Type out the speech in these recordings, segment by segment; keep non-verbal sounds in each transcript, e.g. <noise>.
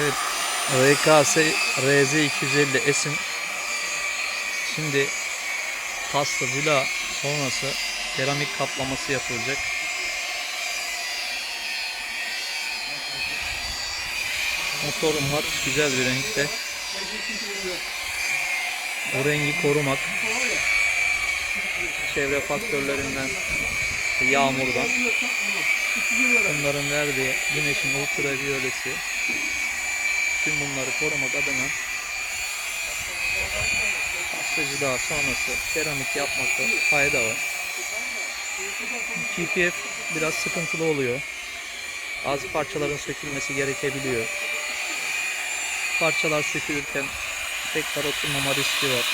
Evet. RKS RZ250 S'in şimdi pasta vila sonrası seramik kaplaması yapılacak. Motorum var. Güzel bir renkte. Bu rengi korumak. Çevre faktörlerinden, yağmurdan, bunların verdiği güneşin ultraviyolesi, tüm bunları korumak adına pastacılığa sonrası seramik yapmakta fayda var. PPF biraz sıkıntılı oluyor. Bazı parçaların sökülmesi gerekebiliyor. Parçalar sökülürken tekrar oturmama riski var.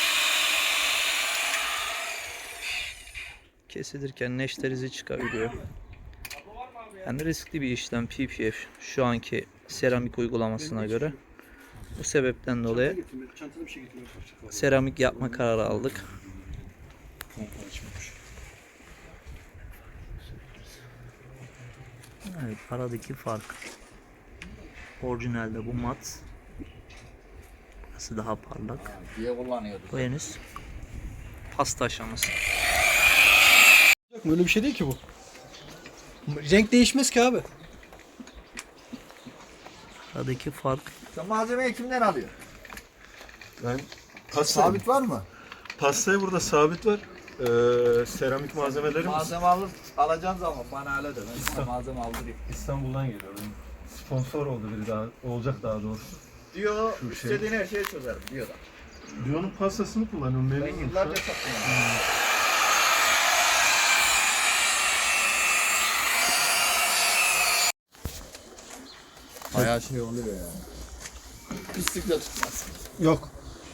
Kesilirken neşter izi çıkabiliyor. Yani riskli bir işlem PPF şu anki seramik uygulamasına göre. Bu sebepten dolayı seramik yapma kararı aldık. Evet, aradaki fark. Orijinalde bu mat. Burası daha parlak. Bu henüz pasta aşaması. Öyle bir şey değil ki bu. Renk değişmez ki abi. Aradaki fark Sen malzemeyi kimden alıyor? Ben pasta, Sabit var mı? pastayı burada sabit var. Ee, seramik malzemelerimiz Malzeme alır, alacağın zaman bana öyle de ben sana malzeme aldırayım. İstanbul'dan geliyor. Benim Sponsor oldu biri daha olacak daha doğrusu. Diyor Şu şey. istediğin her şeyi çözerim diyor da. Diyonun pastasını kullanıyorum Ben memnunum şu yıllarca sattım. Bayağı şey oluyor ya. Pislik de tutmaz. Yok.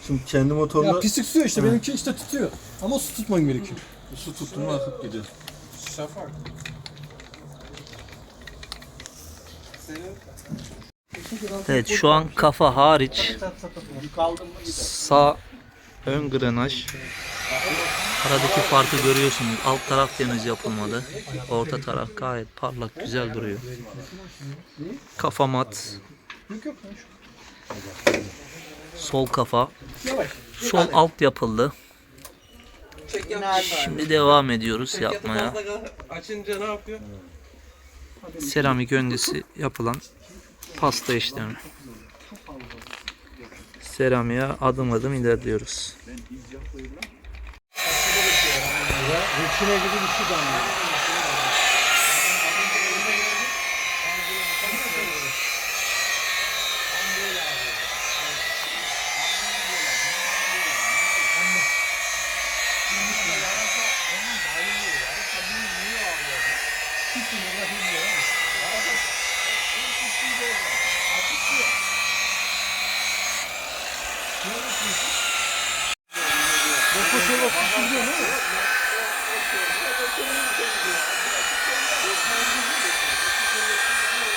Şimdi kendi motorla Ya pislik tutuyor işte. Benimki işte tutuyor. Ama su tutman gerekiyor. su tuttuğunda akıp gidiyor. Evet şu an kafa hariç sağ ön grenaj aradaki farkı görüyorsunuz. Alt taraf henüz yapılmadı. Orta taraf gayet parlak güzel duruyor. Kafa mat. Sol kafa. Sol alt yapıldı. Şimdi devam ediyoruz yapmaya. Seramik öncesi yapılan pasta işlemi. Seramiğe adım adım ilerliyoruz. Reçine gibi bir şey damlıyor.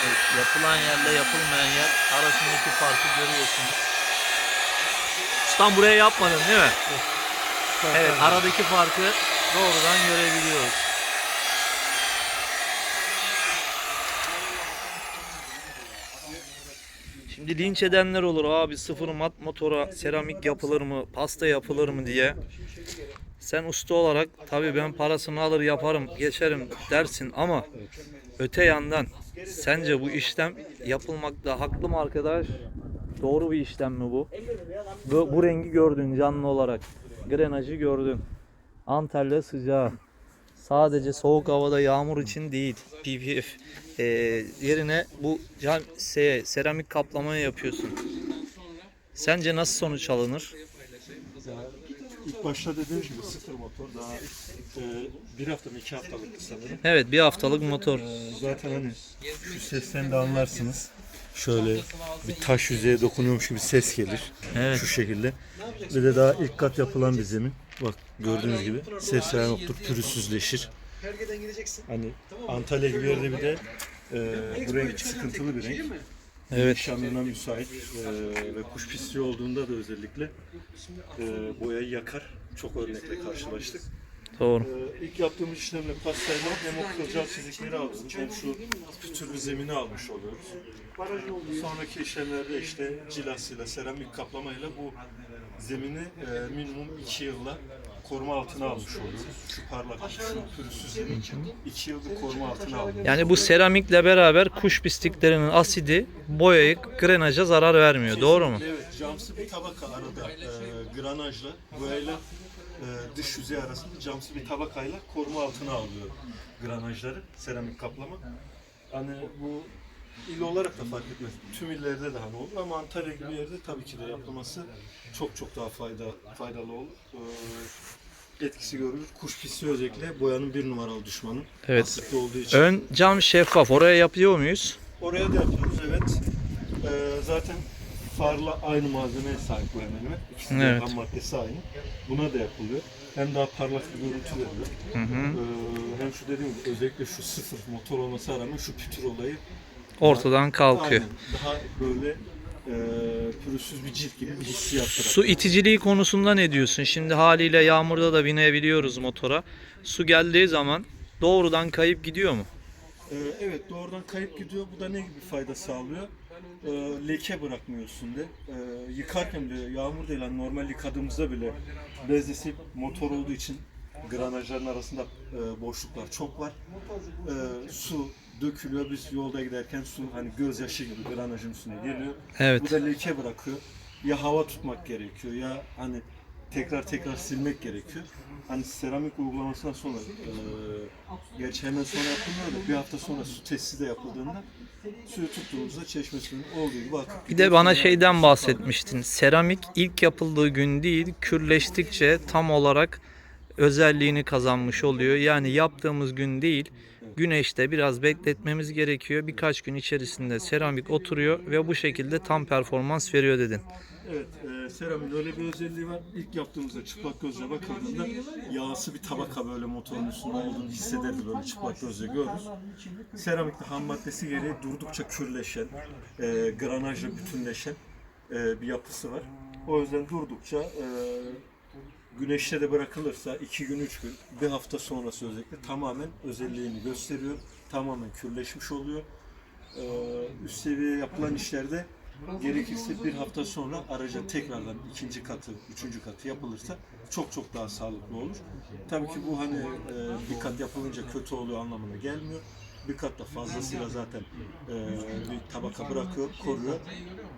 Evet, yapılan yerle yapılmayan yer arasındaki farkı görüyorsunuz. Ustam buraya yapmadın değil mi? Evet aradaki farkı doğrudan görebiliyoruz. Şimdi linç edenler olur abi sıfır mat motora seramik yapılır mı, pasta yapılır mı diye. Sen usta olarak tabii ben parasını alır yaparım geçerim dersin ama öte yandan sence bu işlem yapılmakta haklı mı arkadaş? Doğru bir işlem mi bu? Bu, bu rengi gördün canlı olarak. Grenajı gördün. Antalya sıcağı. Sadece soğuk havada yağmur için değil. PPF. Ee, yerine bu cam, se- seramik kaplamayı yapıyorsun. Sence nasıl sonuç alınır? İlk başta dediğim gibi sıfır motor daha e, bir hafta mı iki haftalıktı sanırım. Evet bir haftalık motor. E, zaten hani şu sesten de anlarsınız. Şöyle bir taş yüzeye dokunuyormuş gibi ses gelir. Evet. Şu şekilde. Ve de daha ilk kat yapılan bir zemin. Bak gördüğünüz gibi ses falan yoktur, pürüzsüzleşir. Hani Antalya gibi yerde bir de e, bu renk sıkıntılı bir renk. Evet. Nişanlına müsait e, ve kuş pisliği olduğunda da özellikle e, boyayı yakar. Çok örnekle karşılaştık. Doğru. Ee, ilk yaptığımız işlemle pastayla hem o kılcal çizikleri alıyoruz hem şu pütürlü zemini almış oluyoruz. Sonraki işlemlerde işte cilasıyla, seramik kaplamayla bu zemini e, minimum 2 yılla koruma altına almış oluyoruz. Şu parlak, şu pürüzsüz zemin 2 yıl bu koruma altına alıyoruz. Yani bu seramikle beraber kuş pisliklerinin asidi boyayı grenaja zarar vermiyor. Doğru mu? Evet, camsı bir tabaka arada e, granajla, boyayla e, dış yüzey arasında camsı bir tabakayla koruma altına alıyor granajları, seramik kaplama. Hani bu il olarak da fark etmez. Tüm illerde de hani olur ama Antalya gibi yerde tabii ki de yapılması çok çok daha fayda faydalı olur. E, etkisi görülür. Kuş pisliği özellikle boyanın bir numaralı düşmanı. Evet. Asitli olduğu için. Ön cam şeffaf. Oraya yapıyor muyuz? Oraya da yapıyoruz evet. Ee, zaten farla aynı malzemeye sahip bu hemen hemen. İkisi de Evet. ham maddesi aynı. Buna da yapılıyor. Hem daha parlak bir görüntü veriyor. Hı hı. Ee, hem şu dediğim gibi özellikle şu sıfır motor olmasına rağmen şu pütür olayı Ortadan kalkıyor. aynen, daha böyle e, pürüzsüz bir cilt gibi bir hissiyat bırakıyor. Su iticiliği konusunda ne diyorsun? Şimdi haliyle yağmurda da binebiliyoruz motora. Su geldiği zaman doğrudan kayıp gidiyor mu? Ee, evet doğrudan kayıp gidiyor. Bu da ne gibi fayda sağlıyor? Ee, leke bırakmıyor üstünde. Ee, yıkarken bile yağmur değil hani normal yıkadığımızda bile bezdesi motor olduğu için granajların arasında e, boşluklar çok var. Ee, su dökülüyor. Biz yolda giderken su hani gözyaşı gibi granajın üstüne geliyor. Evet. Bu da leke bırakıyor. Ya hava tutmak gerekiyor ya hani tekrar tekrar silmek gerekiyor. Hani seramik uygulamasından sonra e, gerçi hemen sonra yapılmıyor da bir hafta sonra su testi de yapıldığında suyu tuttuğumuzda çeşme suyunun olduğu gibi akıp Bir de bana şeyden bahsetmiştin. Seramik ilk yapıldığı gün değil, kürleştikçe tam olarak özelliğini kazanmış oluyor. Yani yaptığımız gün değil, güneşte biraz bekletmemiz gerekiyor. Birkaç gün içerisinde seramik oturuyor ve bu şekilde tam performans veriyor dedin. Evet, e, seramin öyle bir özelliği var. İlk yaptığımızda çıplak gözle bakıldığında yağsı bir tabaka böyle motorun üstünde olduğunu hissederiz böyle çıplak gözle görürüz. Seramikte ham maddesi gereği durdukça kürleşen, e, granajla bütünleşen e, bir yapısı var. O yüzden durdukça e, güneşte de bırakılırsa iki gün, üç gün, bir hafta sonrası özellikle tamamen özelliğini gösteriyor. Tamamen kürleşmiş oluyor. E, üst seviye yapılan işlerde gerekirse bir hafta sonra araca tekrardan ikinci katı, üçüncü katı yapılırsa çok çok daha sağlıklı olur. Tabii ki bu hani e, bir kat yapılınca kötü oluyor anlamına gelmiyor. Bir kat da fazlasıyla zaten e, bir tabaka bırakıyor, koruyor.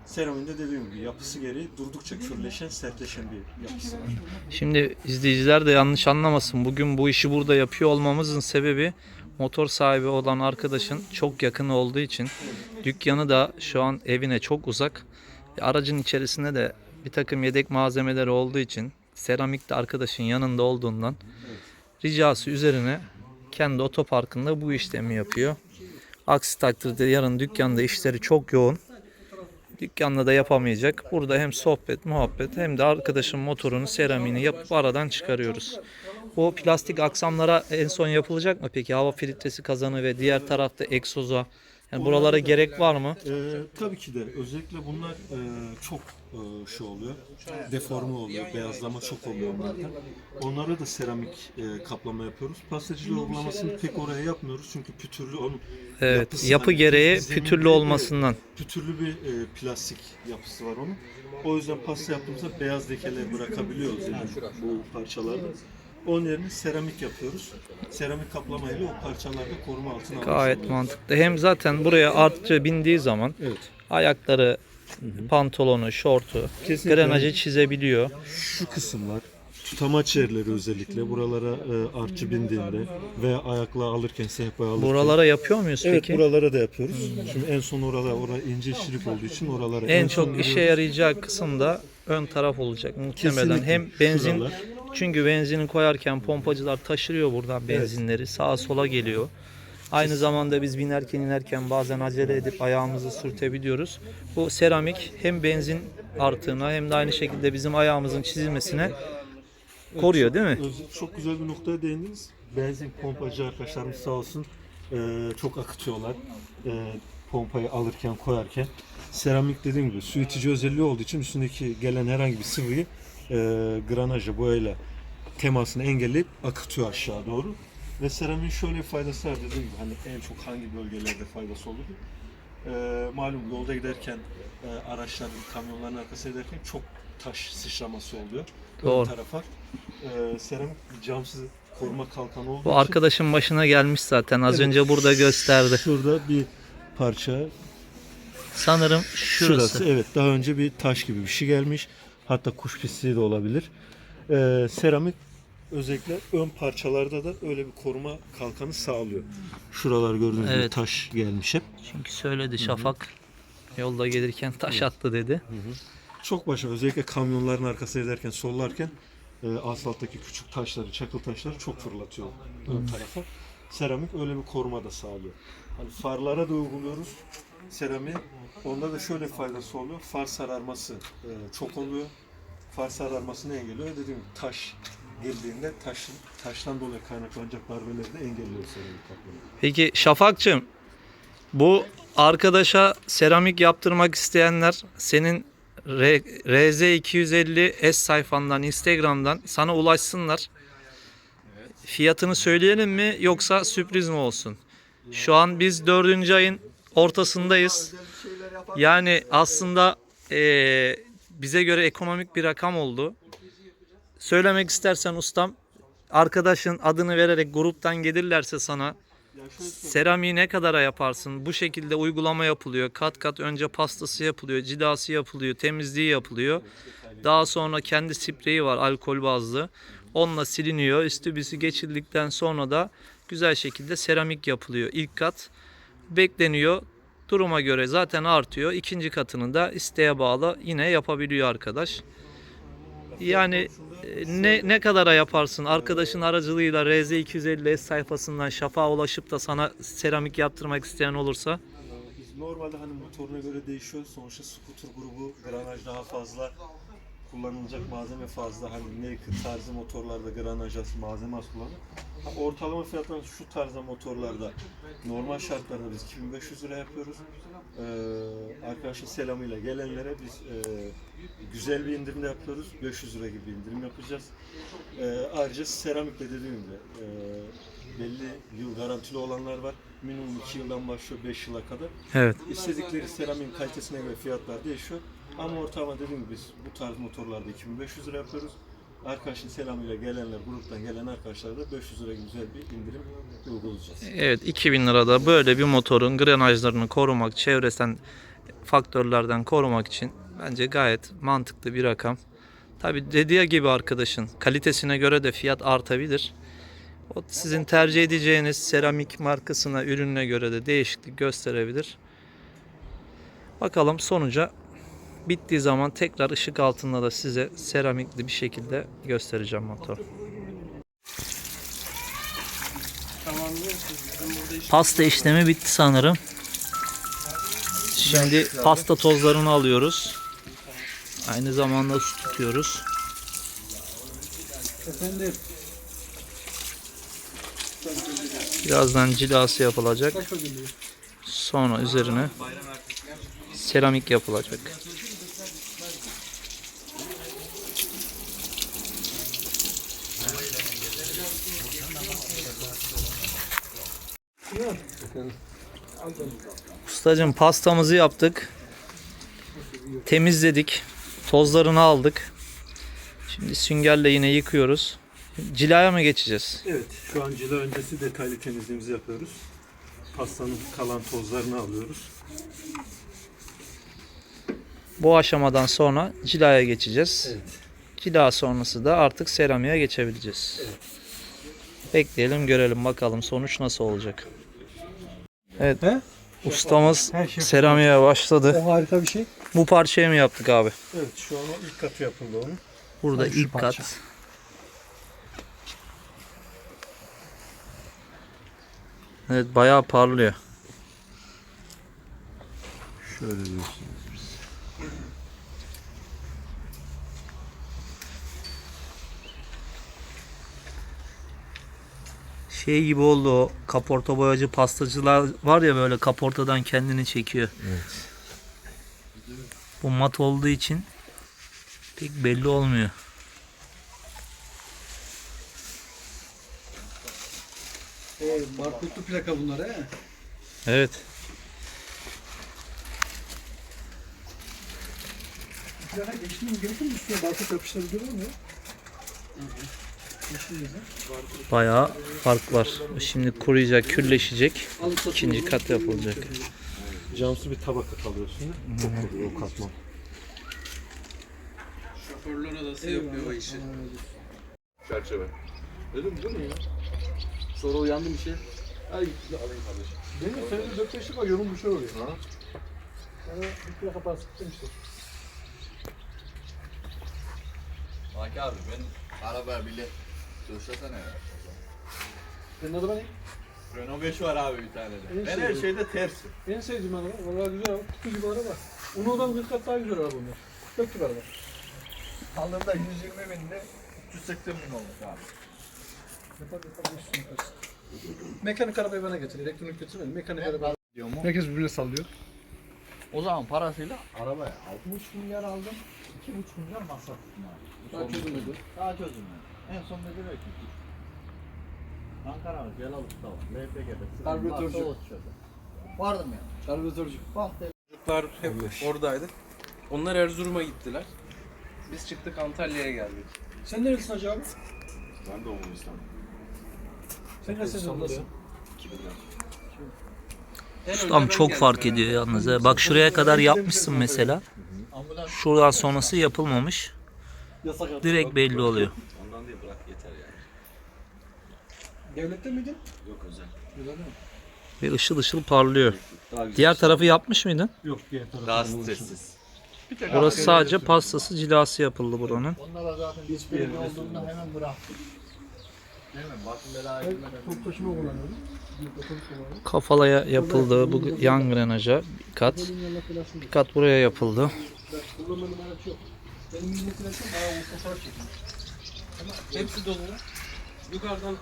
Seraminde dediğim gibi yapısı gereği durdukça kürleşen, sertleşen bir yapısı var. Şimdi izleyiciler de yanlış anlamasın. Bugün bu işi burada yapıyor olmamızın sebebi motor sahibi olan arkadaşın çok yakın olduğu için dükkanı da şu an evine çok uzak. Aracın içerisinde de bir takım yedek malzemeleri olduğu için seramik de arkadaşın yanında olduğundan ricası üzerine kendi otoparkında bu işlemi yapıyor. Aksi takdirde yarın dükkanda işleri çok yoğun. Dükkanda da yapamayacak. Burada hem sohbet, muhabbet hem de arkadaşın motorunu, seramiğini yapıp aradan çıkarıyoruz. Bu plastik aksamlara en son yapılacak mı peki? Hava filtresi kazanı ve diğer tarafta egzoza. Yani buralara gerek var mı? Ee, tabii ki de özellikle bunlar e, çok e, şey oluyor. Deforme oluyor, beyazlama çok oluyor onlarda. Onlara da seramik e, kaplama yapıyoruz. Pastacılık uygulamasını pek oraya yapmıyoruz çünkü pütürlü onun Evet. yapısı, Yapı hani gereği zemin pütürlü olmasından. Pütürlü bir e, plastik yapısı var onun. O yüzden pasta yaptığımızda beyaz lekeler bırakabiliyoruz yani bu parçalarda. Onun yerine seramik yapıyoruz. Seramik kaplamayla o parçalarda koruma altına almış Gayet oluyoruz. mantıklı. Hem zaten buraya artçı bindiği zaman Evet. ayakları, pantolonu, şortu, Kesinlikle. grenajı çizebiliyor. şu kısımlar tutamaç yerleri özellikle buralara e, artçı bindiğinde veya ayakla alırken sehpaya alırken. Buralara yapıyor muyuz Evet peki? buralara da yapıyoruz. Şimdi en son oralar orada ince şirik olduğu için oralara En son çok işe yarayacağı kısım da ön taraf olacak muhtemelen. Kesinlikle. Hem benzin Şuralar. çünkü benzini koyarken pompacılar taşırıyor buradan benzinleri sağa sola geliyor. Aynı zamanda biz binerken inerken bazen acele edip ayağımızı sürtebiliyoruz. Bu seramik hem benzin artığına hem de aynı şekilde bizim ayağımızın çizilmesine koruyor değil mi? Çok güzel bir noktaya değindiniz. Benzin pompacı arkadaşlarımız sağ olsun e, çok akıtıyorlar. E, pompayı alırken koyarken. Seramik dediğim gibi su itici özelliği olduğu için üstündeki gelen herhangi bir sıvıyı e, granaja boyayla temasını engelleyip akıtıyor aşağı doğru. Ve seramiğin şöyle bir faydası var dediğim gibi hani en çok hangi bölgelerde faydası olur? Ee, malum yolda giderken e, araçların, kamyonların arkasına giderken çok taş sıçraması oluyor. Doğru. Ön tarafa. Ee, seramik camsız koruma kalkanı olduğu Bu için arkadaşın başına gelmiş zaten. Az Evet. önce burada gösterdi. Şurada bir parça Sanırım şurası. Şurası evet daha önce bir taş gibi bir şey gelmiş. Hatta kuş pisliği de olabilir. Ee, seramik özellikle ön parçalarda da öyle bir koruma kalkanı sağlıyor. Şuralar gördüğünüz gibi Evet. taş gelmiş hep. Çünkü söyledi Şafak. Yolda gelirken taş attı dedi. Çok başa özellikle kamyonların arkasına giderken sollarken e, asfalttaki küçük taşları, çakıl taşları çok fırlatıyor ön tarafa. Seramik öyle bir koruma da sağlıyor. Hani farlara da uyguluyoruz seramiği. Onda da şöyle faydası oluyor. Far sararması e, çok oluyor. Far sararmasını engelliyor. Dediğim gibi taş girdiğinde taşın, taştan dolayı kaynaklanacak darbeleri de engelliyor seramik kaplama. Peki Şafak'cığım bu arkadaşa seramik yaptırmak isteyenler senin R- RZ250 S sayfandan Instagram'dan sana ulaşsınlar. Fiyatını söyleyelim mi yoksa sürpriz mi olsun? Şu an biz dördüncü ayın ortasındayız. Yani aslında eee, bize göre ekonomik bir rakam oldu. Söylemek istersen ustam arkadaşın adını vererek gruptan gelirlerse sana seramiği ne kadara yaparsın? Bu şekilde uygulama yapılıyor. Kat kat önce pastası yapılıyor, cilası yapılıyor, temizliği yapılıyor. Daha sonra kendi spreyi var alkol bazlı. Onunla siliniyor. Üstü büsü geçildikten sonra da güzel şekilde seramik yapılıyor. İlk kat bekleniyor. Duruma göre zaten artıyor. İkinci katını da isteğe bağlı yine yapabiliyor arkadaş. Yani e, ne ne kadara yaparsın? Arkadaşın aracılığıyla RZ250 sayfasından şafağa ulaşıp da sana seramik yaptırmak isteyen olursa normalde hani motoruna göre değişiyor. Sonuçta scooter grubu granaj daha fazla kullanılacak malzeme fazla. Hani naked tarzı motorlarda granaj az malzeme kullanılır. Ha, ortalama fiyatlar şu tarzda motorlarda normal şartlarda biz 2500 lira yapıyoruz. Ee, arkadaşın selamıyla gelenlere biz e, güzel bir indirim de yapıyoruz. 500 lira gibi bir indirim yapacağız. Ee, ayrıca seramikle dediğim gibi e, belli yıl garantili olanlar var. Minimum 2 yıldan başlıyor 5 yıla kadar. evet. İstedikleri seramiğin kalitesine göre fiyatlar değişiyor. Ama ortalama dediğim gibi biz bu tarz motorlarda 2500 lira yapıyoruz. Arkadaşın selamıyla gelenler, gruptan gelen arkadaşlara da 500 lira güzel bir indirim uygulayacağız. Evet 2000 lirada böyle bir motorun grenajlarını korumak, çevresel faktörlerden korumak için bence gayet mantıklı bir rakam. Tabi dediği gibi arkadaşın kalitesine göre de fiyat artabilir. O sizin tercih edeceğiniz seramik markasına, ürününe göre de değişiklik gösterebilir. Bakalım sonuca bittiği zaman tekrar ışık altında da size seramikli bir şekilde göstereceğim motoru. Pasta işlemi bitti sanırım. Şimdi pasta tozlarını alıyoruz. Aynı zamanda su tutuyoruz. Birazdan cilası yapılacak. Sonra üzerine seramik yapılacak. Ustacığım pastamızı yaptık. Temizledik. Tozlarını aldık. Şimdi süngerle yine yıkıyoruz. Cilaya mı geçeceğiz? Evet, şu an cila öncesi detaylı temizliğimizi yapıyoruz. Pastanın kalan tozlarını alıyoruz. Bu aşamadan sonra cilaya geçeceğiz. Evet. Cila sonrası da artık seramiğe geçebileceğiz. Bekleyelim görelim bakalım sonuç nasıl olacak. Evet He? Ustamız Her şey- seramiğe başladı. O harika bir şey. Bu parçayı mı yaptık abi? Evet, şu an o ilk katı yapıldı onun. Burada Ay, şu ilk parça. kat. Evet bayağı parlıyor. Şöyle diyorsun. şey gibi oldu o kaporta boyacı pastacılar var ya böyle kaportadan kendini çekiyor. Evet. Bu mat olduğu için pek belli olmuyor. E, barkodlu plaka bunlar he? Evet. Plaka geçtiğinde gerekir mi şey üstüne barkod yapıştırabiliyor mu? Hı hı. Bayağı fark var. Şimdi kuruyacak, külleşecek. İkinci kat yapılacak. Camsı bir tabaka kalıyor üstünde. Çok oluyor o katman. Şoförler odası yapıyor o işi. Çerçeve. Dedim değil mi ya? Sonra uyandım bir şey. Ay alayım kardeşim. Benim senede 4 yaşlık var yorum bir şey oluyor. Ha? Sana bir plaka parası tuttum işte. Baki abi ben arabaya bile söylesene ya. Senin adına ne? Renault 5 var abi bir tane de. En Ben her sevdiğim. şeyde tersim. En sevdiğim araba. Vallahi güzel araba. Kutu gibi araba. Onu odan 40 kat daha güzel araba bunlar. 44 gibi araba. Aldığımda 120 binde 380 bin olmuş abi. Yapar yapar yaparsın. Mekanik arabayı bana getir. Elektronik getirmeyin. Mekanik Ben araba. diyor mu? Herkes birbirine sallıyor. O zaman parasıyla arabaya 60 milyar aldım. 2,5 milyar masraf tuttum abi. Bu Daha çözülmedi. Daha çözülmedi. En son ne diyor ki? Ankara var, Yalalık'ta var, LPG'de. Karbüratörcü. Vardım ya. Karbüratörcü. Bak de. Çocuklar hep oradaydı. Onlar Erzurum'a gittiler. Biz çıktık Antalya'ya geldik. Sen nerelisin hacı abi? Ben de Oğuz'dan. Sen kaç sezondasın? En önce Ustam çok fark ediyor yalnız. he. Bak şuraya kadar yapmışsın mesela. Şuradan sonrası yapılmamış. Direkt belli oluyor. Ondan değil bırak yeter yani. Devlette miydin? Yok özel. Güzel değil mi? Ve ışıl ışıl parlıyor. Güzel. Diğer tarafı yapmış mıydın? Yok diğer tarafı. daha stressiz. Burası sadece pastası cilası yapıldı buranın. Onlara zaten hiçbir olduğunda hemen bıraktım. Değil mi? Bakın belaya Ben girmeden. top taşıma kullanıyorum. Büyük otobüs kullanıyorum. Kafalaya yapıldı. Bu yan grenaja bir kat. Benim yanına flaşım Bir kat buraya yapıldı. Ben kullanmanın yok. Benim fotoğraf. Hepsi dolu. Yukarıdan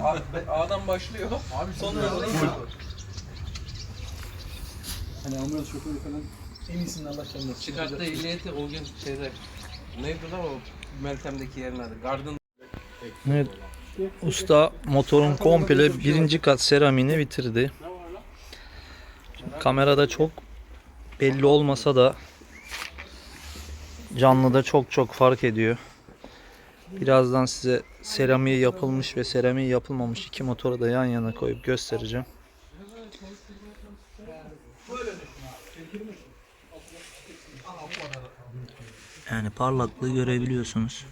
A- A'dan başlıyor. Abi sonra da Hani ambulans şoförü falan en iyisini Allah canına. çıkarttığı ehliyeti o gün şeyde neydi lan o Meltem'deki yerin adı. Garden Evet. Usta motorun komple birinci kat seramini bitirdi. Kamerada çok belli olmasa da canlıda çok çok fark ediyor. Birazdan size seramiği yapılmış ve seramiği yapılmamış iki motoru da yan yana koyup göstereceğim. Yani parlaklığı görebiliyorsunuz.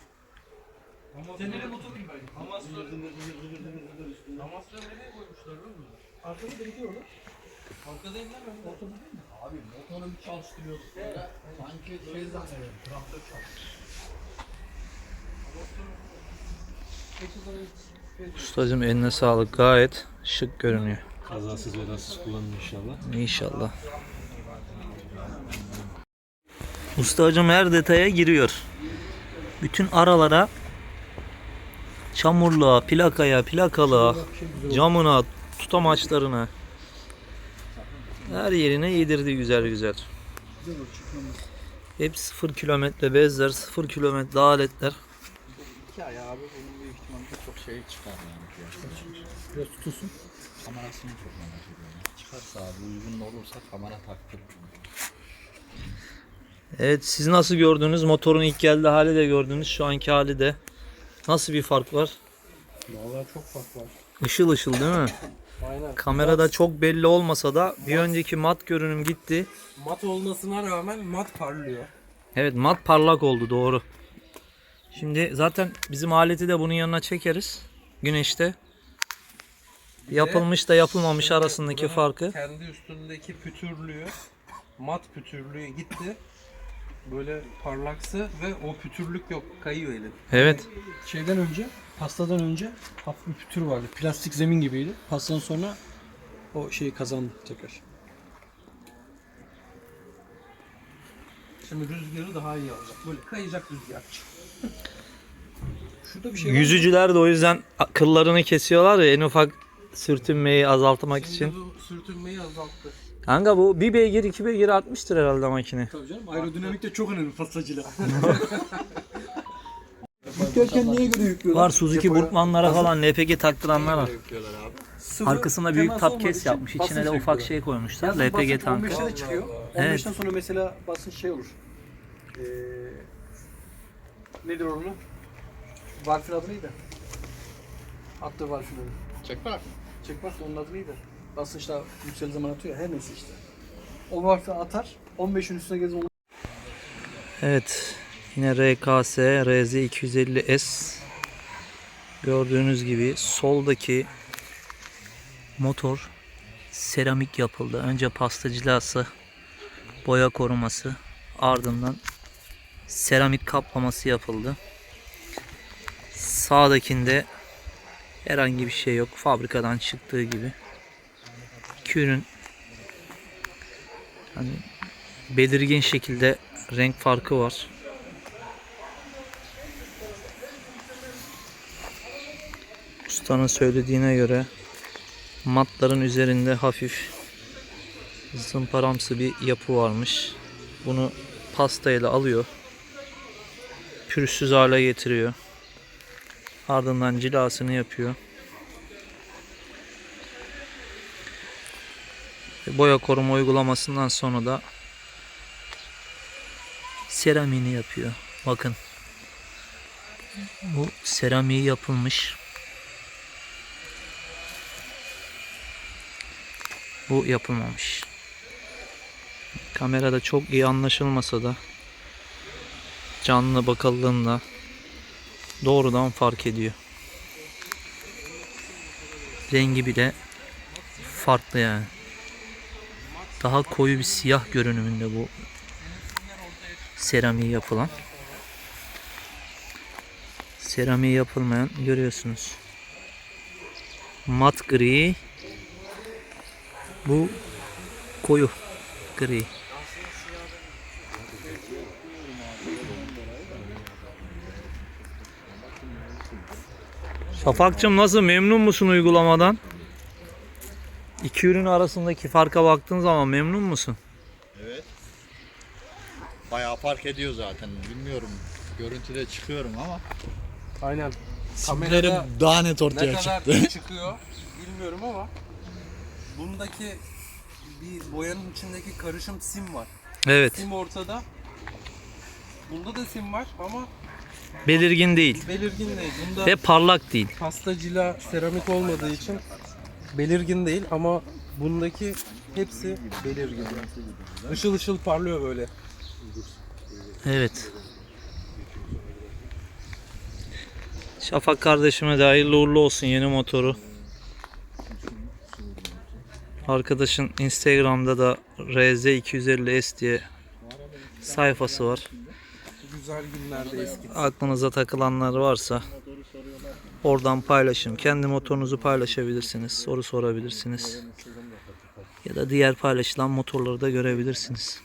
Abi motoru bir çalıştırıyoruz böyle. Sanki şey zannediyorum. Traktör çalışıyor. Ustacım eline sağlık gayet şık görünüyor. Kazasız belasız kullanın inşallah. İnşallah. Ustacım her detaya giriyor. Bütün aralara çamurluğa, plakaya, plakalığa, camına, tutamaçlarına her yerine yedirdi güzel güzel. Hep sıfır kilometre bezler, sıfır kilometre aletler. İki ay abi bunun büyük ihtimalle çok şey çıkar yani. Biraz tutulsun. Kamerasını çok merak ediyorum. Çıkarsa abi uygun olursa kamera taktırırım. Evet siz nasıl gördünüz? Motorun ilk geldiği hali de gördünüz. Şu anki hali de. Nasıl bir fark var? Vallahi çok fark var. Işıl ışıl değil mi? Aynen. Kamerada çok belli olmasa da bir önceki mat görünüm gitti. Mat olmasına rağmen mat parlıyor. Evet mat parlak oldu doğru. Şimdi zaten bizim aleti de bunun yanına çekeriz. Güneşte. Yapılmış da yapılmamış arasındaki farkı. Kendi üstündeki pütürlüğü, mat pütürlüğü gitti. Böyle parlaksı ve o pütürlük yok. Kayıyor elin. Evet. Şeyden önce, pastadan önce hafif bir pütür vardı. Plastik zemin gibiydi. Pastadan sonra o şeyi kazandı tekrar. Şimdi rüzgarı daha iyi alacak. Böyle kayacak rüzgar. Şurada bir şey var. Yüzücüler de o yüzden kıllarını kesiyorlar ya en ufak sürtünmeyi azaltmak Şimdi için. bu sürtünmeyi azalttı. Kanka bu bir beygir iki beygir artmıştır herhalde makine. Tabii canım. Aerodinamik de çok önemli <laughs> Yüklerken neye göre yüklüyorlar? Var Suzuki Burkmanlara falan LPG taktıranlar var. Sıfır Arkasına büyük temas tap olmadığı kes için yapmış. İçine basınç de ufak çekiyor. şey koymuşlar. Yazın LPG basınç tankı. 15'te de çıkıyor. 15'ten sonra mesela basınç şey olur. Ee, nedir onun? Valfin adı neydi? Attığı valfin adı. Çek bak. Çekmez onun adı neydi? Basınçla yükseli zaman atıyor ya, her neyse işte. O valfi atar. 15'in üstüne gelir onu Evet. Yine RKS RZ 250S gördüğünüz gibi soldaki motor seramik yapıldı. Önce pasta cilası, boya koruması, ardından seramik kaplaması yapıldı. Sağdakinde herhangi bir şey yok. Fabrikadan çıktığı gibi. İki ürün hani belirgin şekilde renk farkı var. Ustanın söylediğine göre matların üzerinde hafif zımparamsı bir yapı varmış. Bunu pastayla alıyor. Pürüzsüz hale getiriyor. Ardından cilasını yapıyor. Boya koruma uygulamasından sonra da seramiğini yapıyor. Bakın. Bu seramiği yapılmış. Bu yapılmamış. Kamerada çok iyi anlaşılmasa da canlı bakıldığında doğrudan fark ediyor. Rengi bile farklı yani. Daha koyu bir siyah görünümünde bu seramiği yapılan. Seramiği yapılmayan görüyorsunuz. Mat gri. Bu koyu gri. Şafakcığım nasıl memnun musun uygulamadan? İki ürün arasındaki farka baktığın zaman memnun musun? Bayağı fark ediyor zaten. Bilmiyorum. Görüntüde çıkıyorum ama Aynen. Kamerada daha net ne ortaya kadar çıktı. çıkıyor bilmiyorum ama bundaki bir boyanın içindeki karışım sim var. Evet. Sim ortada. Bunda da sim var ama Belirgin değil. belirgin değil. Bunda Ve parlak değil. pasta cila seramik olmadığı için belirgin değil ama bundaki hepsi belirgin. Işıl ışıl parlıyor böyle. Evet. Şafak kardeşime de hayırlı uğurlu olsun yeni motoru. Arkadaşın Instagram'da da RZ250S diye sayfası var. Güzel günlerde eski. Aklınıza takılanlar varsa oradan paylaşın. Kendi motorunuzu paylaşabilirsiniz. Soru sorabilirsiniz. Ya da diğer paylaşılan motorları da görebilirsiniz.